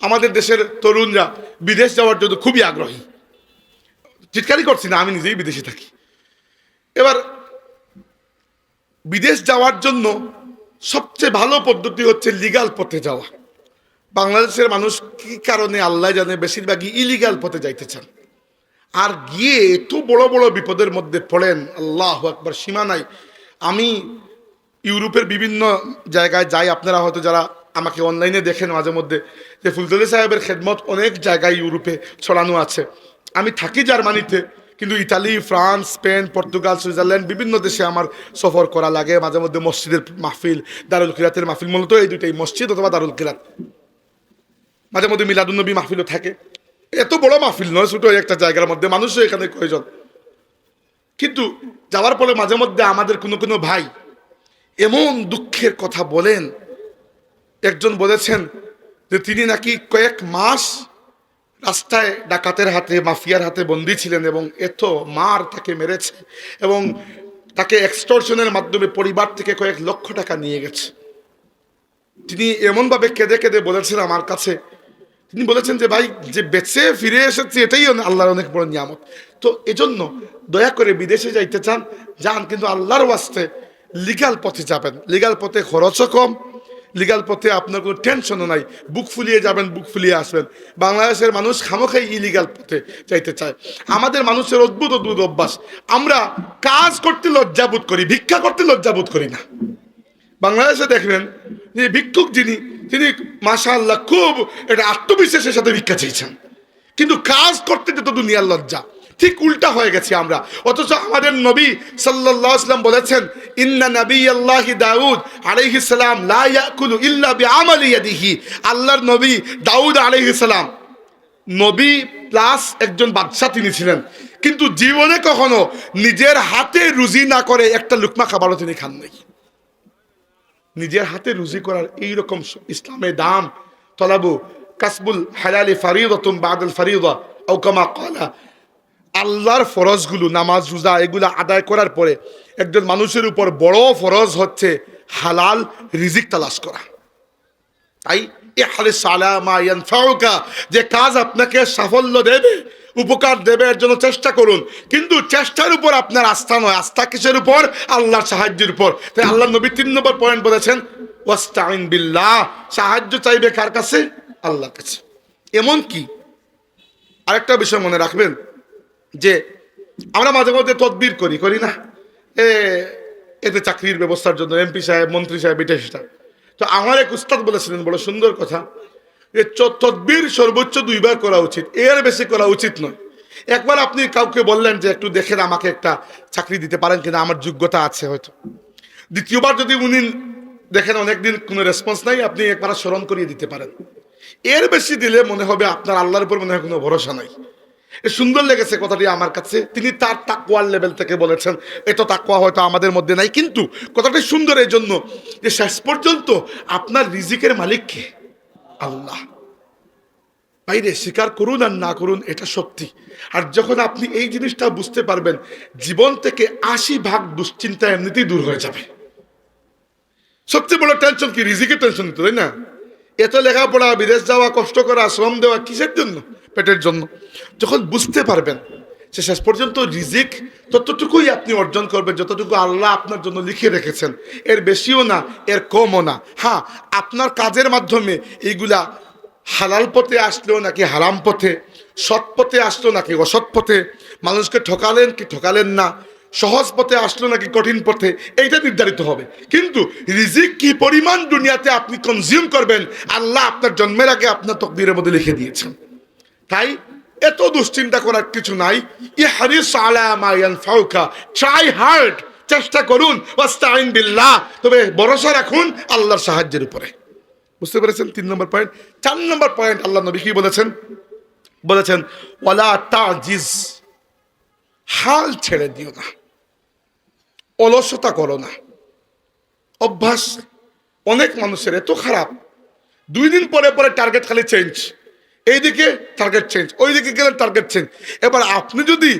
আমাদের দেশের তরুণরা বিদেশ যাওয়ার জন্য খুবই আগ্রহী। চিৎকারই করছি না, আমি নিজেই বিদেশে থাকি। এবার বিদেশ যাওয়ার জন্য সবচেয়ে ভালো পদ্ধতি হচ্ছে লিগাল পথে যাওয়া। বাংলাদেশের মানুষ কি কারণে আল্লাহ জানে বেশিরভাগই ইলিগাল পথে যাইতে চান? আর গিয়ে এত বড় বড় বিপদের মধ্যে পড়েন, আল্লাহ একবার সীমা নাই আমি ইউরোপের বিভিন্ন জায়গায় যাই, আপনারা হয়তো যারা আমাকে অনলাইনে দেখেন মাঝে মধ্যে যে ফুলতলি সাহেবের খেদমত অনেক জায়গায় ইউরোপে ছড়ানো আছে। আমি থাকি জার্মানিতে, কিন্তু Italy, France, Spain, Portugal, Switzerland, বিভিন্ন দেশে আমার সফর করা লাগে। মাঝে মধ্যে মসজিদের মাহফিল, দারুল কিরাতের মাহফিল, মূলত এই দুইটাই, মসজিদ অথবা দারুল কিরাত। মাঝে মধ্যে মিলাদুন্নবী মাহফিলও থাকে। এত বড় মাহফিল নয়, ছোটো একটা জায়গার মধ্যে, মানুষও এখানে কয়জন? কিন্তু যাওয়ার পরে মাঝে মধ্যে আমাদের কোনো কোনো ভাই এমন দুঃখের কথা বলেন একজন বলেছেন যে তিনি নাকি কয়েক মাস রাস্তায় ডাকাতের হাতে, মাফিয়ার হাতে বন্দী ছিলেন এবং এত মার তাকে মেরেছে এবং তাকে এক্সটর্শনের মাধ্যমে পরিবার থেকে কয়েক লক্ষ টাকা নিয়ে গেছে। তিনি এমনভাবে কেঁদে কেঁদে বলেছেন আমার কাছে। তিনি বলেছেন যে, ভাই, যে বেঁচে ফিরে এসেছি, এটাই আল্লাহর অনেক বড় নিয়ামত। তো এজন্য দয়া করে বিদেশে যাইতে চান। যান, কিন্তু আল্লাহর ওয়াস্তে লিগাল পথে যাবেন। লিগাল পথে খরচও কম লিগাল পথে আপনার কোনো টেনশনও নাই। বুক ফুলিয়ে যাবেন, বুক ফুলিয়ে আসবেন। বাংলাদেশের মানুষ খামোখাই ইলিগাল পথে চাইতে চায়। আমাদের মানুষের অদ্ভুত অদ্ভুত অভ্যাস। আমরা কাজ করতে লজ্জাবোধ করি, ভিক্ষা করতে লজ্জাবোধ করি না। বাংলাদেশে দেখবেন, যে ভিক্ষুক যিনি, তিনি মাশা আল্লাহ খুব এটা আত্মবিশ্বাসের সাথে ভিক্ষা চেয়েছেন। কিন্তু কাজ করতে যত দুনিয়ার লজ্জা ঠিক উল্টা হয়ে গেছি আমরা। অথচ আমাদের নবী সাল্লাম বলেছেন, ইন্না নবী আল্লাহ দাউদ আলাইহিস সালাম লা ইয়াকুলু ইল্লা আল্লাহর নবী দাউদ আলাইহিস সালাম। নবী প্লাস একজন বাদশাহ তিনি ছিলেন। কিন্তু জীবনে কখনো নিজের হাতে রুজি না করে একটা লুকমা খাবারও তিনি খান নাই। নিজের হাতে রুজি করার এই রকম ইসলামের দাম, তলাবু কাসবুল হালালি ফারিদতুম বাদুল ফারিদা ও কামা কলা আল্লাহর ফরজগুলো, নামাজ, রোজা, এগুলো আদায় করার পরে একজন মানুষের উপর বড় ফরজ হচ্ছে হালাল রিজিক তালাশ করা। তাই ইহরিস আলা মা ইয়ানফাউকা, যে কাজ আপনাকে সাফল্য দেবে, উপকার দেবে, এর জন্য চেষ্টা করুন। কিন্তু চেষ্টার উপর আপনার আস্থা নয়, আস্থা কিসের উপর? আল্লাহর সাহায্যের উপর। তাই আল্লাহ নবী তিন নম্বর পয়েন্ট বলেছেন ওয়াস্তাইন বিল্লাহ সাহায্য চাইবে কার কাছে? আল্লাহর কাছে। এমন কি আরেকটা বিষয় মনে রাখবেন যে আমরা মাঝে মধ্যে তদবির করি করি না। এ, এতে চাকরির ব্যবস্থার জন্য এমপি সাহেব, মন্ত্রী সাহেব, এটা সেটা। তো আমার এক উস্তাদ বলেছিলেন, বড় সুন্দর কথা, যে তদবির সর্বোচ্চ দুইবার করা উচিত, এর বেশি করা উচিত নয়। একবার আপনি কাউকে বললেন যে, একটু দেখেন আমাকে একটা চাকরি দিতে পারেন কিনা, আমার যোগ্যতা আছে হয়তো। দ্বিতীয়বার যদি উনি দেখেন অনেকদিন কোনো রেসপন্স নাই, আপনি একবার স্মরণ করিয়ে দিতে পারেন। এর বেশি দিলে মনে হবে আপনার আল্লাহর উপর মনে হয় কোনো ভরসা নাই। সুন্দর লেগেছে কথাটি আমার কাছে। তিনি তার তাকুয়ার লেভেল থেকে বলেছেন, এত তাকুয়া হয়তো আমাদের মধ্যে নাই। কিন্তু কথাটি সুন্দর এই জন্য যে শেষ পর্যন্ত আপনার রিজিকের মালিক কে? আল্লাহ। বাইরে স্বীকার করুন আর না করুন, এটা সত্যি। আর যখন আপনি এই জিনিসটা বুঝতে পারবেন, জীবন থেকে আশি ভাগ দুশ্চিন্তা এমনিতেই দূর হয়ে যাবে। সবচেয়ে বড় টেনশন কি? রিজিকের টেনশন তাই না? এত লেখাপড়া, বিদেশ যাওয়া, কষ্ট করা, শ্রম দেওয়া কিসের জন্য? পেটের জন্য। যখন বুঝতে পারবেন, সে শেষ পর্যন্ত রিজিক ততটুকুই আপনি অর্জন করবেন, যতটুকু আল্লাহ আপনার জন্য লিখে রেখেছেন। এর বেশিও না, এর কমও না। হ্যাঁ আপনার কাজের মাধ্যমে এইগুলা হালাল পথে আসলেও নাকি হারাম পথে, সৎ পথে আসলো নাকি অসৎ পথে, মানুষকে ঠকালেন কি ঠকালেন না সহজ পথে আসলো নাকি কঠিন পথে, এইটা নির্ধারিত হবে। কিন্তু রিজিক কি পরিমাণ দুনিয়াতে আপনি কনজিউম করবেন, আল্লাহ আপনার জন্মের আগে আপনার তকদিরের মধ্যে লিখে দিয়েছেন। তাই এত দুশ্চিন্তা করার কিছু নাই। ই আলা মা ইয়ানফাউকা। ট্রাই হার্ড চেষ্টা করুন ওয়াস্তাইন বিল্লাহ। তবে ভরসা রাখুন আল্লাহর সাহায্যের উপরে। বুঝতে পেরেছেন তিন নম্বর পয়েন্ট চার নম্বর পয়েন্ট আল্লাহ নবী কি বলেছেন? বলেছেন, ওয়ালা তাজিজ, হাল ছেড়ে দিও না। অলসতা করো না। অভ্যাস অনেক মানুষের এত খারাপ। দুই দিন পরে পরে টার্গেট খালি চেঞ্জ এইদিকে টার্গেট চেঞ্জ ওইদিকে গেলে টার্গেট চেঞ্জ এবার আপনি যদি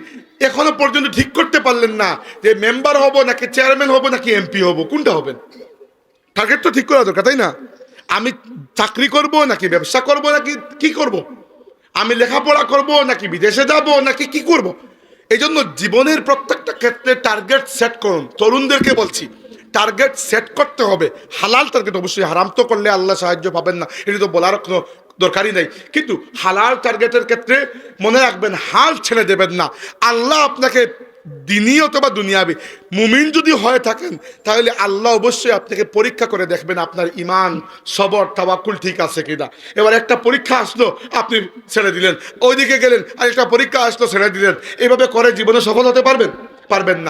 এখনও পর্যন্ত ঠিক করতে পারলেন না যে মেম্বার হব নাকি চেয়ারম্যান হব নাকি এমপি হব, কোনটা হবেন? টার্গেট তো ঠিক করা দরকার, তাই না? আমি চাকরি করব নাকি ব্যবসা করব নাকি কি করব। আমি লেখাপড়া করব নাকি বিদেশে যাব নাকি কি করব। এই জন্য জীবনের প্রত্যেকটা ক্ষেত্রে টার্গেট সেট করুন। তরুণদেরকে বলছি টার্গেট সেট করতে হবে। হালাল টার্গেট অবশ্যই, হারাম তো করলে আল্লাহ সাহায্য পাবেন না। এটা তো বলার কোনো দরকারই নেই। কিন্তু হালাল টার্গেটের ক্ষেত্রে মনে রাখবেন, হাল ছেড়ে দেবেন না। আল্লাহ আপনাকে দিনই অথবা দুনিয়াবি, মুমিন যদি হয়ে থাকেন, তাহলে আল্লাহ অবশ্যই আপনাকে পরীক্ষা করে দেখবেন আপনার ইমান সবর, তাওয়াক্কুল ঠিক আছে কিনা। এবার একটা পরীক্ষা আসলো, আপনি ছেড়ে দিলেন। ওইদিকে গেলেন আর একটা পরীক্ষা আসলো, ছেড়ে দিলেন। এভাবে করে জীবনে সফল হতে পারবেন? পারবেন না